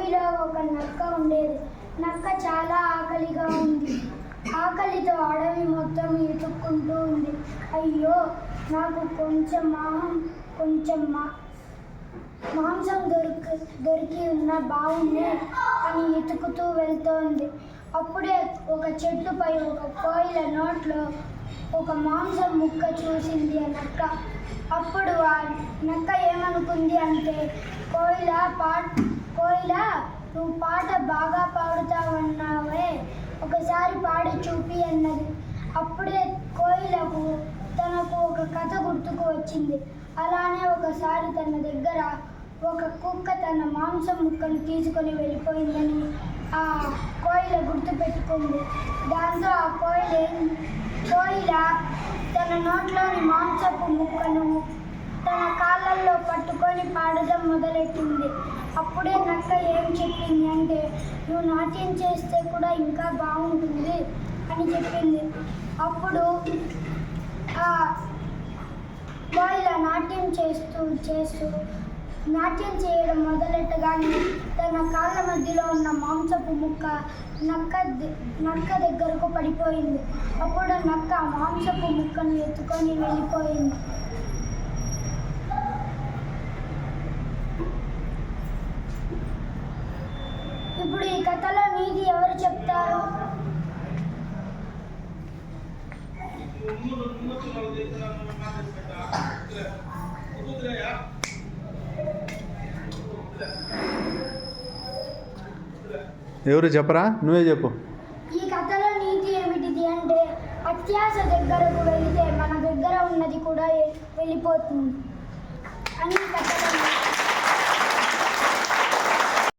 ఒక నక్క ఉండేది. నక్క చాలా ఆకలిగా ఉంది. ఆకలితో అడవి మొత్తం ఎతుక్కుంటూ ఉంది. అయ్యో నాకు కొంచెం మాహం కొంచెం మా మాంసం దొరికి దొరికి ఉన్న బాగుంది అని ఇతుకుతూ వెళ్తోంది. అప్పుడే ఒక చెట్టుపై ఒక కోయిల నోట్లో ఒక మాంసం ముక్క చూసింది ఆ నక్క. అప్పుడు ఆ నక్క ఏమనుకుంది అంటే కోయిల పా కోయిల నువ్వు పాట బాగా పాడుతావన్నావే. ఒకసారి పాడి చూపి అన్నది. అప్పుడే కోయిలకు తనకు ఒక కథ గుర్తుకు వచ్చింది. అలానే ఒకసారి తన దగ్గర ఒక కుక్క తన మాంసం ముక్కను తీసుకొని వెళ్ళిపోయిందని ఆ కోయిల గుర్తు పెట్టుకుంది. దాంతో ఆ కోయిల కోయిల తన నోట్లోని మాంసపు ముక్కను తన కాళ్ళల్లో పట్టుకొని పాడడం మొదలెట్టింది. అప్పుడే నక్క ఏం చెప్పింది అంటే నువ్వు నాట్యం చేస్తే కూడా ఇంకా బాగుంటుంది అని చెప్పింది. అప్పుడు ఆ నాట్యం చేస్తూ చేస్తూ నాట్యం చేయడం మొదలెట్టగానే తన కాళ్ళ మధ్యలో ఉన్న మాంసపు ముక్క నక్క ద- నక్క దగ్గరకు పడిపోయింది. అప్పుడు నక్క మాంసపు ముక్కను ఎత్తుకొని వెళ్ళిపోయింది. ఇప్పుడు ఈ కథలో నీతి ఎవరు చెప్తారు? ఎవరు చెప్పరా? నువ్వే చెప్పు. ఈ కథలో నీతి ఏమిటిది అంటే అత్యాశ దగ్గరకు వెళితే మన దగ్గర ఉన్నది కూడా వెళ్ళిపోతుంది.